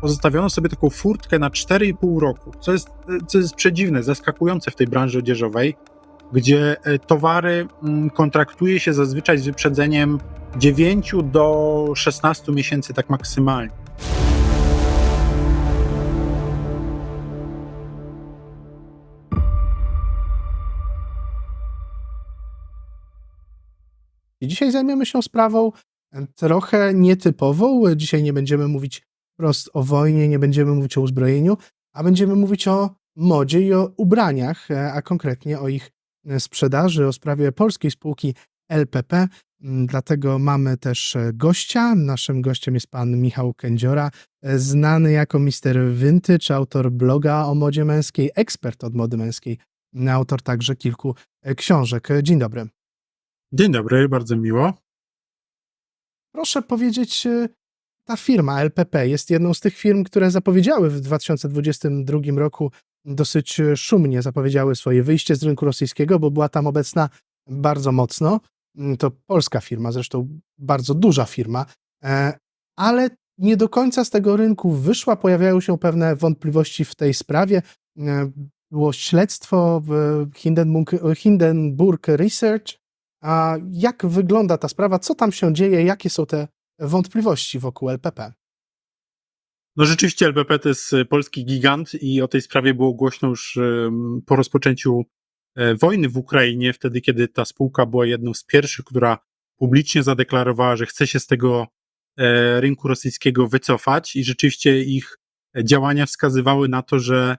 pozostawiono sobie taką furtkę na 4,5 roku, co jest, co jest przedziwne, zaskakujące w tej branży odzieżowej, gdzie e, towary mm, kontraktuje się zazwyczaj z wyprzedzeniem 9 do 16 miesięcy, tak maksymalnie. I dzisiaj zajmiemy się sprawą e, trochę nietypową. Dzisiaj nie będziemy mówić wprost o wojnie, nie będziemy mówić o uzbrojeniu, a będziemy mówić o modzie i o ubraniach, e, a konkretnie o ich e, sprzedaży, o sprawie polskiej spółki LPP. Mm, Dlatego mamy też gościa. Naszym gościem jest pan Michał Kędziora, znany jako Mr. Vintage, autor bloga o modzie męskiej, ekspert od mody męskiej, autor także kilku książek. Dzień dobry. Dzień dobry, bardzo miło. Proszę powiedzieć, ta firma LPP jest jedną z tych firm, które zapowiedziały w 2022 roku dosyć szumnie zapowiedziały swoje wyjście z rynku rosyjskiego, bo była tam obecna bardzo mocno. Mm, To polska firma, zresztą bardzo duża firma, e, ale nie do końca z tego rynku wyszła. Pojawiają się pewne wątpliwości w tej sprawie. E, Było śledztwo w Hindenburg, Hindenburg Research, a jak wygląda ta sprawa? Co tam się dzieje? Jakie są te wątpliwości wokół LPP? No rzeczywiście LPP to jest e, polski gigant i o tej sprawie było głośno już po rozpoczęciu e, wojny w Ukrainie, wtedy kiedy ta spółka była jedną z pierwszych, która publicznie zadeklarowała, że chce się z tego e, rynku rosyjskiego wycofać i rzeczywiście ich działania wskazywały na to, że,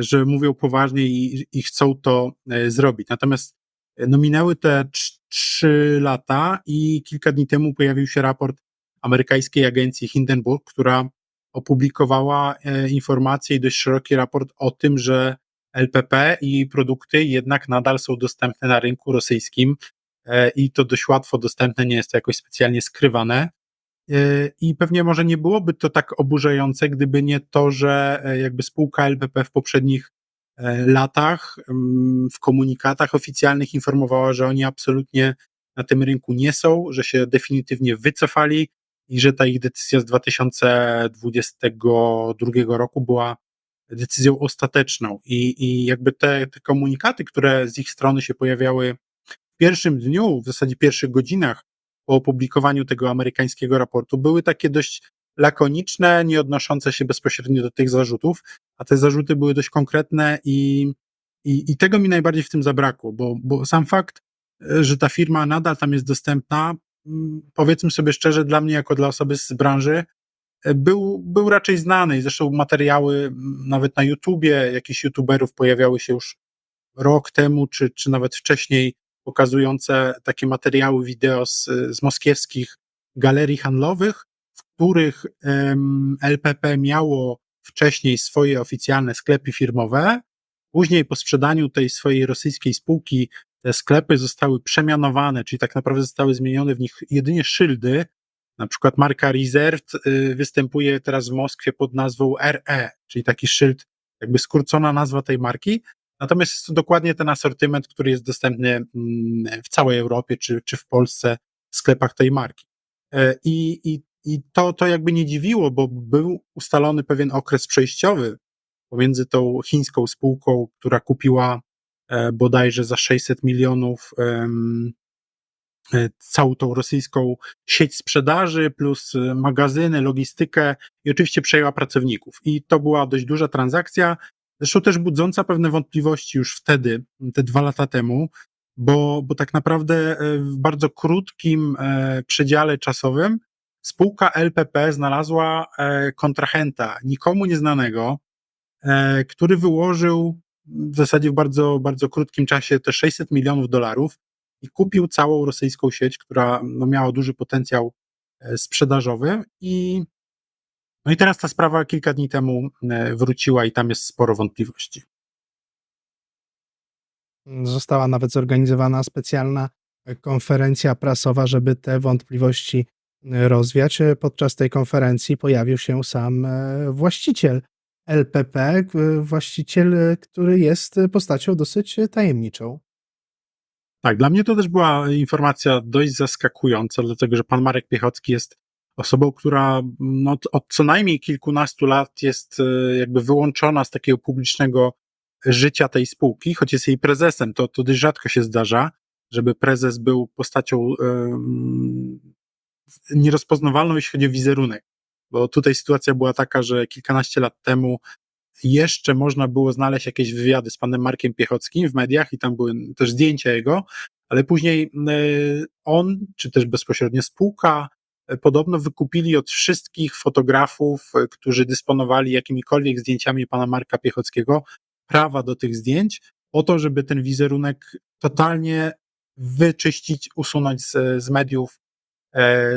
że mówią poważnie i, i chcą to zrobić. Natomiast no minęły te trz- trzy lata i kilka dni temu pojawił się raport amerykańskiej agencji Hindenburg, która opublikowała e, informację i dość szeroki raport o tym, że LPP i produkty jednak nadal są dostępne na rynku rosyjskim e, i to dość łatwo dostępne, nie jest to jakoś specjalnie skrywane. E, I pewnie może nie byłoby to tak oburzające, gdyby nie to, że jakby spółka LPP w poprzednich latach mm, w komunikatach oficjalnych informowała, że oni absolutnie na tym rynku nie są, że się definitywnie wycofali i że ta ich decyzja z 2022 roku była decyzją ostateczną. I, i jakby te, te komunikaty, które z ich strony się pojawiały w pierwszym dniu, w zasadzie pierwszych godzinach po opublikowaniu tego amerykańskiego raportu, były takie dość lakoniczne, nie odnoszące się bezpośrednio do tych zarzutów, a te zarzuty były dość konkretne i, i, i tego mi najbardziej w tym zabrakło, bo, bo sam fakt, e, że ta firma nadal tam jest dostępna, mm, powiedzmy sobie szczerze, dla mnie jako dla osoby z branży, e, był, był raczej znany. Zresztą materiały nawet na YouTubie jakichś YouTuberów pojawiały się już rok temu, czy, czy nawet wcześniej, pokazujące takie materiały wideo z, z moskiewskich galerii handlowych, których LPP miało wcześniej swoje oficjalne sklepy firmowe. Później po sprzedaniu tej swojej rosyjskiej spółki te sklepy zostały przemianowane, czyli tak naprawdę zostały zmienione w nich jedynie szyldy. Na przykład marka Reserved y, występuje teraz w Moskwie pod nazwą RE, czyli taki szyld, jakby skrócona nazwa tej marki. Natomiast jest to dokładnie ten asortyment, który jest dostępny mm, w całej Europie czy, czy w Polsce w sklepach tej marki. E, I, i, i to, to jakby nie dziwiło, bo był ustalony pewien okres przejściowy pomiędzy tą chińską spółką, która kupiła e, bodajże za 600 milionów e, całą tą rosyjską sieć sprzedaży, plus e, magazyny, logistykę i oczywiście przejęła pracowników. I to była dość duża transakcja, zresztą też budząca pewne wątpliwości już wtedy, te dwa lata temu, bo, bo tak naprawdę w bardzo krótkim przedziale czasowym spółka LPP znalazła e, kontrahenta, nikomu nieznanego, e, który wyłożył w zasadzie w bardzo, bardzo krótkim czasie te 600 milionów dolarów i kupił całą rosyjską sieć, która no, miała duży potencjał e, sprzedażowy i no i teraz ta sprawa kilka dni temu wróciła i tam jest sporo wątpliwości. Została nawet zorganizowana specjalna konferencja prasowa, żeby te wątpliwości rozwiać. Podczas tej konferencji pojawił się sam e, właściciel LPP, k- właściciel, e, który jest postacią dosyć tajemniczą. Tak, dla mnie to też była informacja dość zaskakująca, dlatego że pan Marek Piechocki jest osobą, która no, od co najmniej kilkunastu lat jest e, jakby wyłączona z takiego publicznego życia tej spółki, choć jest jej prezesem. To, to dość rzadko się zdarza, żeby prezes był postacią nierozpoznawalną, jeśli chodzi o wizerunek. Bo tutaj sytuacja była taka, że kilkanaście lat temu jeszcze można było znaleźć jakieś wywiady z panem Markiem Piechockim w mediach i tam były też zdjęcia jego, ale później e, on, czy też bezpośrednio spółka, e, podobno wykupili od wszystkich fotografów, e, którzy dysponowali jakimikolwiek zdjęciami pana Marka Piechockiego, prawa do tych zdjęć, po to, żeby ten wizerunek totalnie wyczyścić, usunąć z, z mediów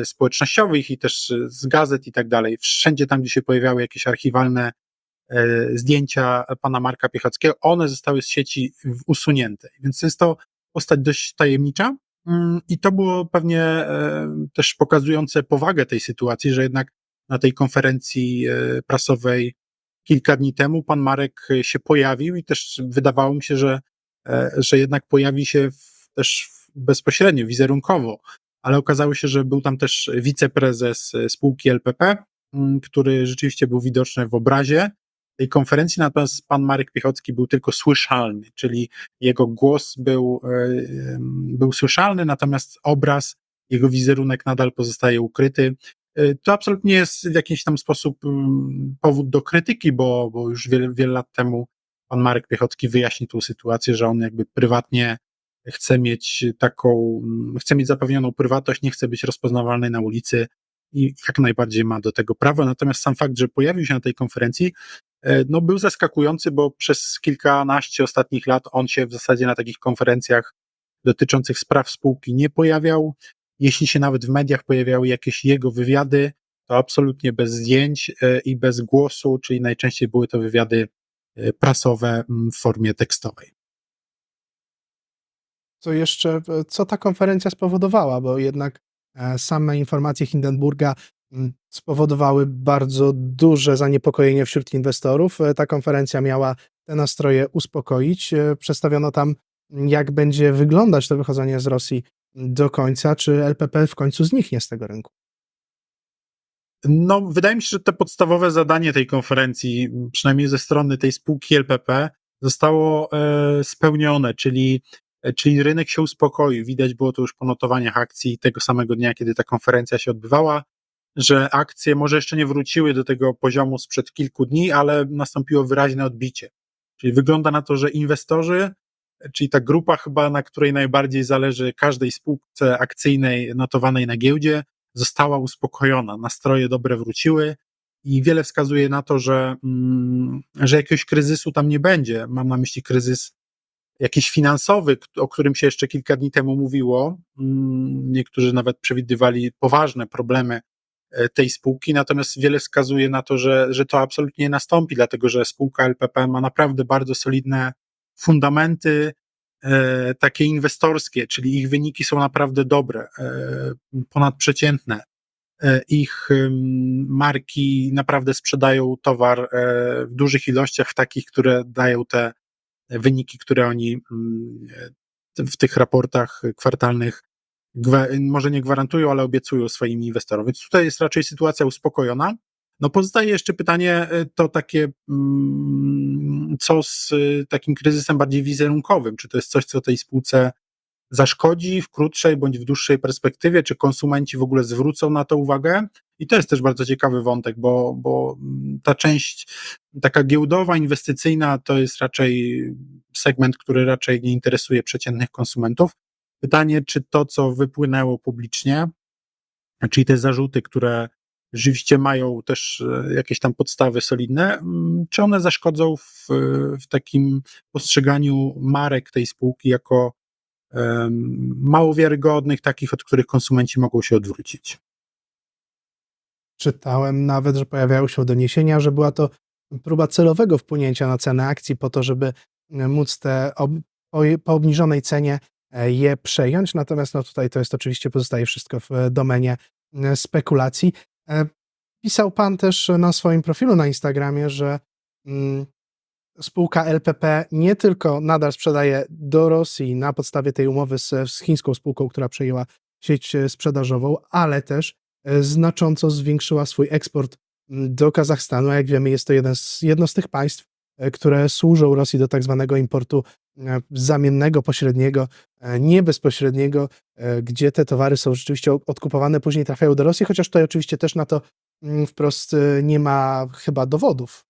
społecznościowych i też z gazet i tak dalej. Wszędzie tam, gdzie się pojawiały jakieś archiwalne e, zdjęcia pana Marka Piechockiego, one zostały z sieci usunięte. Więc jest to postać dość tajemnicza mm, i to było pewnie e, też pokazujące powagę tej sytuacji, że jednak na tej konferencji e, prasowej kilka dni temu pan Marek się pojawił i też wydawało mi się, że, e, że jednak pojawi się w, też bezpośrednio, wizerunkowo, ale okazało się, że był tam też wiceprezes spółki LPP, mm, który rzeczywiście był widoczny w obrazie tej konferencji, natomiast pan Marek Piechocki był tylko słyszalny, czyli jego głos był, e, był słyszalny, natomiast obraz, jego wizerunek nadal pozostaje ukryty. E, to absolutnie jest w jakiś tam sposób mm, powód do krytyki, bo, bo już wiele, wiele lat temu pan Marek Piechocki wyjaśnił tą sytuację, że on jakby prywatnie chce mieć taką, chce mieć zapewnioną prywatność, nie chce być rozpoznawalny na ulicy i jak najbardziej ma do tego prawo. Natomiast sam fakt, że pojawił się na tej konferencji, e, no był zaskakujący, bo przez kilkanaście ostatnich lat on się w zasadzie na takich konferencjach dotyczących spraw spółki nie pojawiał. Jeśli się nawet w mediach pojawiały jakieś jego wywiady, to absolutnie bez zdjęć e, i bez głosu, czyli najczęściej były to wywiady e, prasowe w formie tekstowej. Co jeszcze, co ta konferencja spowodowała, bo jednak e, same informacje Hindenburga mm, spowodowały bardzo duże zaniepokojenie wśród inwestorów. Ta konferencja miała te nastroje uspokoić. Przedstawiono tam, jak będzie wyglądać to wychodzenie z Rosji do końca, czy LPP w końcu zniknie z tego rynku? No, wydaje mi się, że to podstawowe zadanie tej konferencji, przynajmniej ze strony tej spółki LPP, zostało e, spełnione, czyli, e, czyli rynek się uspokoił. Widać było to już po notowaniach akcji tego samego dnia, kiedy ta konferencja się odbywała, że akcje może jeszcze nie wróciły do tego poziomu sprzed kilku dni, ale nastąpiło wyraźne odbicie. Czyli wygląda na to, że inwestorzy czyli ta grupa chyba, na której najbardziej zależy każdej spółce akcyjnej notowanej na giełdzie, została uspokojona, nastroje dobre wróciły i wiele wskazuje na to, że, mm, że jakiegoś kryzysu tam nie będzie. Mam na myśli kryzys jakiś finansowy, o którym się jeszcze kilka dni temu mówiło. Mm, niektórzy nawet przewidywali poważne problemy e, tej spółki, natomiast wiele wskazuje na to, że, że to absolutnie nie nastąpi, dlatego że spółka LPP ma naprawdę bardzo solidne fundamenty e, takie inwestorskie, czyli ich wyniki są naprawdę dobre, e, ponadprzeciętne. Ich marki naprawdę sprzedają towar w dużych ilościach, w takich, które dają te wyniki, które oni mm, w tych raportach kwartalnych może nie gwarantują, ale obiecują swoim inwestorom. Więc tutaj jest raczej sytuacja uspokojona. No pozostaje jeszcze pytanie e, to takie, mm, co z e, takim kryzysem bardziej wizerunkowym? Czy to jest coś, co tej spółce zaszkodzi w krótszej bądź w dłuższej perspektywie? Czy konsumenci w ogóle zwrócą na to uwagę? I to jest też bardzo ciekawy wątek, bo, bo ta część taka giełdowa, inwestycyjna to jest raczej segment, który raczej nie interesuje przeciętnych konsumentów. Pytanie, czy to, co wypłynęło publicznie, czyli te zarzuty, które rzeczywiście mają też e, jakieś tam podstawy solidne, mm, czy one zaszkodzą w, w takim postrzeganiu marek tej spółki jako um, mało wiarygodnych, takich, od których konsumenci mogą się odwrócić? Czytałem nawet, że pojawiały się doniesienia, że była to próba celowego wpłynięcia na cenę akcji po to, żeby e, móc te ob, po, po obniżonej cenie e, je przejąć. Natomiast no tutaj to jest oczywiście pozostaje wszystko w domenie spekulacji. E, pisał pan też na swoim profilu na Instagramie, że mm, spółka LPP nie tylko nadal sprzedaje do Rosji na podstawie tej umowy z, z chińską spółką, która przejęła sieć e, sprzedażową, ale też e, znacząco zwiększyła swój eksport do Kazachstanu. A jak wiemy, jest to jeden z, jedno z tych państw, e, które służą Rosji do tak zwanego importu e, zamiennego, pośredniego, nie bezpośredniego, gdzie te towary są rzeczywiście odkupowane, później trafiają do Rosji, chociaż tutaj oczywiście też na to mm, wprost nie ma chyba dowodów.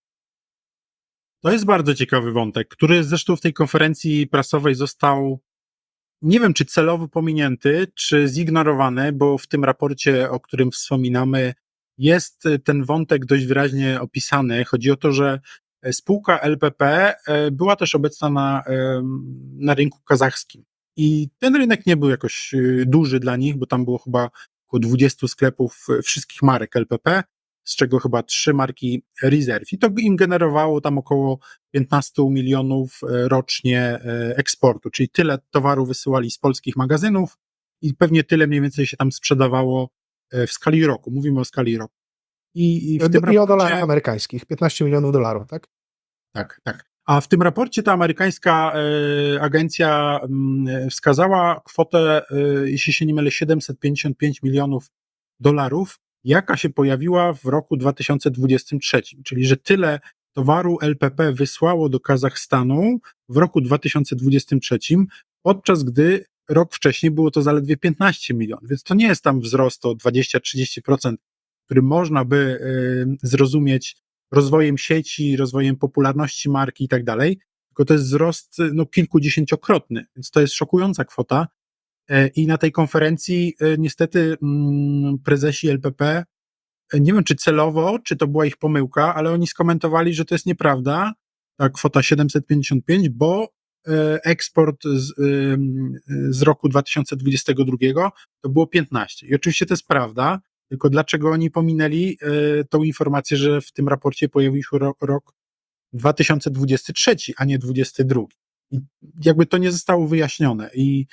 To jest bardzo ciekawy wątek, który zresztą w tej konferencji prasowej został nie wiem, czy celowo pominięty, czy zignorowany, bo w tym raporcie, o którym wspominamy, jest ten wątek dość wyraźnie opisany. Chodzi o to, że spółka LPP e, była też obecna na, na rynku kazachskim. I ten rynek nie był jakoś e, duży dla nich, bo tam było chyba około 20 sklepów e, wszystkich marek LPP z czego chyba trzy marki Reserve. I to im generowało tam około 15 milionów e, rocznie e, eksportu, czyli tyle towaru wysyłali z polskich magazynów i pewnie tyle mniej więcej się tam sprzedawało e, w skali roku. Mówimy o skali roku. I, i, w I tym o dolarach amerykańskich, 15 milionów dolarów, tak? Tak, tak. A w tym raporcie ta amerykańska e, agencja mm, wskazała kwotę, e, jeśli się nie mylę, 755 milionów dolarów jaka się pojawiła w roku 2023, czyli że tyle towaru LPP wysłało do Kazachstanu w roku 2023, podczas gdy rok wcześniej było to zaledwie 15 milionów, więc to nie jest tam wzrost o 20-30%, który można by y, zrozumieć rozwojem sieci, rozwojem popularności marki i tak dalej, tylko to jest wzrost no, kilkudziesięciokrotny, więc to jest szokująca kwota, I na tej konferencji e, niestety mm, prezesi LPP, e, nie wiem czy celowo, czy to była ich pomyłka, ale oni skomentowali, że to jest nieprawda, ta kwota 755, bo eksport z, z roku 2022 to było 15. I oczywiście to jest prawda, tylko dlaczego oni pominęli tą informację, że w tym raporcie pojawił się rok, rok 2023, a nie 2022. I jakby to nie zostało wyjaśnione. I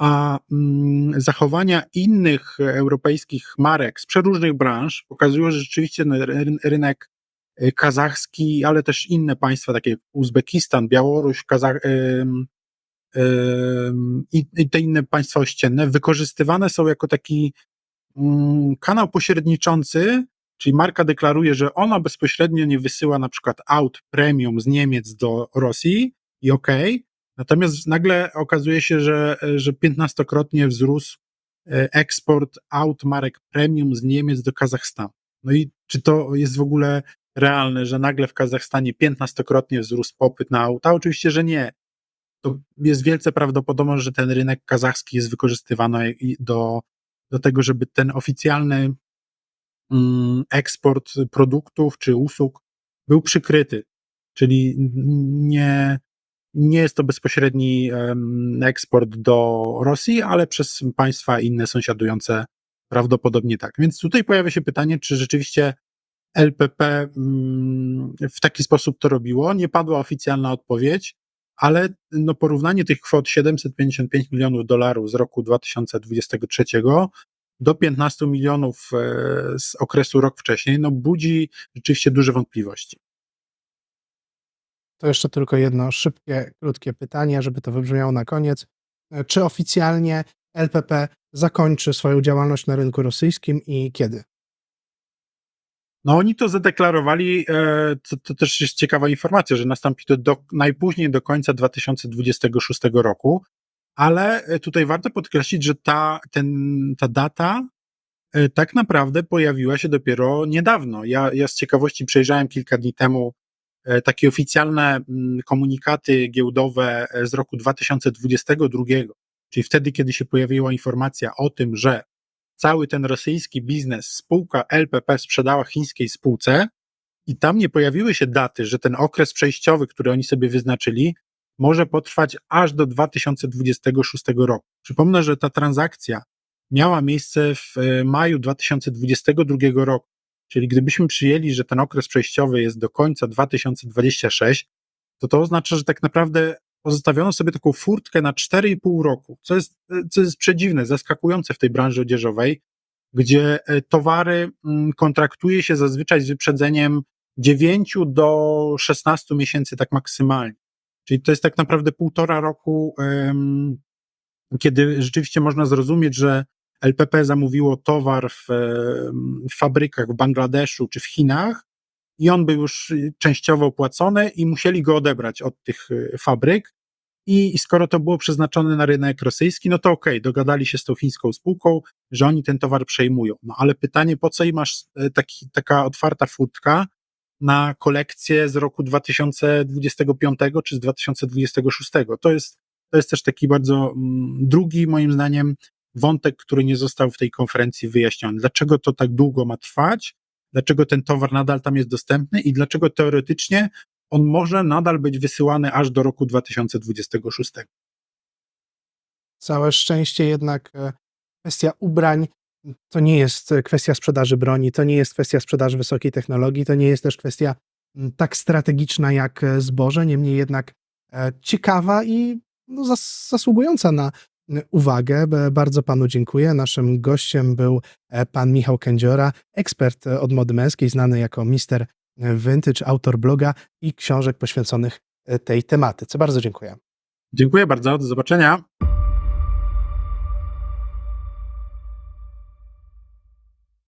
a mm, zachowania innych europejskich marek z przeróżnych branż. Pokazują, że rzeczywiście rynek y, kazachski, ale też inne państwa, takie jak Uzbekistan, Białoruś, Kazach, i te inne państwa ościenne, wykorzystywane są jako taki mm, kanał pośredniczący, czyli marka deklaruje, że ona bezpośrednio nie wysyła na przykład aut premium z Niemiec do Rosji i okej, okay, Natomiast nagle okazuje się, że, że 15-krotnie wzrósł e, eksport aut marek premium z Niemiec do Kazachstanu. No i czy to jest w ogóle realne, że nagle w Kazachstanie 15-krotnie wzrósł popyt na auta? Oczywiście, że nie. To jest wielce prawdopodobne, że ten rynek kazachski jest wykorzystywany do, do tego, żeby ten oficjalny mm, eksport produktów czy usług był przykryty. Czyli nie, nie jest to bezpośredni eksport do Rosji, ale przez państwa inne sąsiadujące prawdopodobnie tak. Więc tutaj pojawia się pytanie, czy rzeczywiście LPP mm, w taki sposób to robiło. Nie padła oficjalna odpowiedź, ale no porównanie tych kwot 755 milionów dolarów z roku 2023 do 15 milionów e, z okresu rok wcześniej, no budzi rzeczywiście duże wątpliwości. To jeszcze tylko jedno szybkie, krótkie pytanie, żeby to wybrzmiało na koniec. E, czy oficjalnie LPP zakończy swoją działalność na rynku rosyjskim i kiedy? No oni to zadeklarowali, e, to, to, też jest ciekawa informacja, że nastąpi to do, najpóźniej do końca 2026 roku, ale e, tutaj warto podkreślić, że ta, ten, ta data tak naprawdę pojawiła się dopiero niedawno. Ja, ja z ciekawości przejrzałem kilka dni temu takie oficjalne mm, komunikaty giełdowe e, z roku 2022, czyli wtedy, kiedy się pojawiła informacja o tym, że cały ten rosyjski biznes, spółka LPP sprzedała chińskiej spółce i tam nie pojawiły się daty, że ten okres przejściowy, który oni sobie wyznaczyli, może potrwać aż do 2026 roku. Przypomnę, że ta transakcja miała miejsce w e, maju 2022 roku. Czyli gdybyśmy przyjęli, że ten okres przejściowy jest do końca 2026, to to oznacza, że tak naprawdę pozostawiono sobie taką furtkę na 4,5 roku, co jest, co jest przedziwne, zaskakujące w tej branży odzieżowej, gdzie e, towary mm, kontraktuje się zazwyczaj z wyprzedzeniem 9 do 16 miesięcy, tak maksymalnie. Czyli to jest tak naprawdę półtora roku, kiedy rzeczywiście można zrozumieć, że LPP zamówiło towar w, em, w fabrykach w Bangladeszu czy w Chinach i on był już y, częściowo opłacony i musieli go odebrać od tych y, fabryk. I, I skoro to było przeznaczone na rynek rosyjski, no to okej, dogadali się z tą chińską spółką, że oni ten towar przejmują. No ale pytanie, po co im masz e, taki, taka otwarta furtka na kolekcję z roku 2025 czy z 2026? To jest, to jest też taki bardzo mm, drugi, moim zdaniem, wątek, który nie został w tej konferencji wyjaśniony. Dlaczego to tak długo ma trwać? Dlaczego ten towar nadal tam jest dostępny i dlaczego teoretycznie on może nadal być wysyłany aż do roku 2026? Całe szczęście jednak e, kwestia ubrań to nie jest e, kwestia sprzedaży broni, to nie jest kwestia sprzedaży wysokiej technologii, to nie jest też kwestia tak strategiczna jak e, zboże, niemniej jednak ciekawa i no, zas zasługująca na uwagę. Bardzo panu dziękuję. Naszym gościem był e, pan Michał Kędziora, ekspert e, od mody męskiej, znany jako Mister Vintage, autor bloga i książek poświęconych e, tej tematyce. Bardzo dziękuję. Dziękuję bardzo, do zobaczenia.